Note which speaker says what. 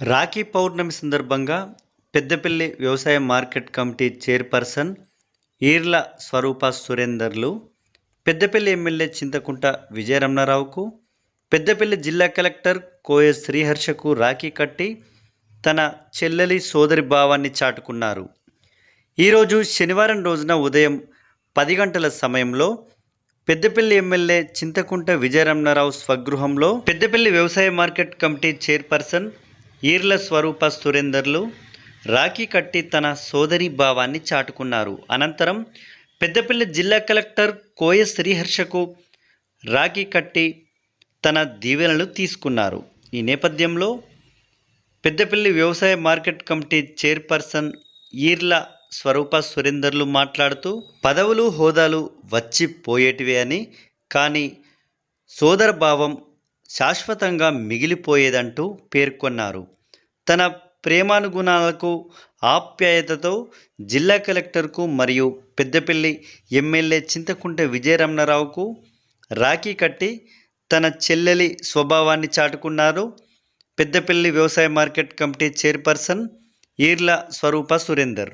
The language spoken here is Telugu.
Speaker 1: రాఖీ పౌర్ణమి సందర్భంగా పెద్దపల్లి వ్యవసాయ market committee chairperson Eerla Swaroopa సురేందర్లు Peddapalli MLA Chintakunta విజయరమణారావుకు పెద్దపల్లి జిల్లా కలెక్టర్ కోయ శ్రీహర్షకు రాఖీ కట్టి తన చెల్లెలి సోదరి భావాన్ని చాటుకున్నారు. ఈరోజు శనివారం రోజున ఉదయం పది గంటల సమయంలో పెద్దపల్లి ఎమ్మెల్యే చింతకుంట విజయరమణారావు స్వగృహంలో పెద్దపల్లి వ్యవసాయ market committee chairperson Eerla Swaroopa సురేందర్లు rakhi కట్టి తన సోదరి భావాన్ని చాటుకున్నారు. అనంతరం పెద్దపల్లి జిల్లా కలెక్టర్ కోయ శ్రీహర్షకు రాఖీ కట్టి తన దీవెనలు తీసుకున్నారు. ఈ నేపథ్యంలో పెద్దపల్లి వ్యవసాయ market committee chairperson Eerla Swaroopa సురేందర్లు మాట్లాడుతూ పదవులు హోదాలు వచ్చి పోయేటివే అని కానీ సోదర భావం శాశ్వతంగా మిగిలిపోయేదంటూ పేర్కొన్నారు. తన ప్రేమానుగుణాలకు ఆప్యాయతతో జిల్లా కలెక్టర్కు మరియు పెద్దపల్లి ఎమ్మెల్యే చింతకుంట విజయరమణరావుకు రాఖీ కట్టి తన చెల్లెలి స్వభావాన్ని చాటుకున్నారు. పెద్దపల్లి వ్యవసాయ market committee chairperson Eerla Swaroopa Surender.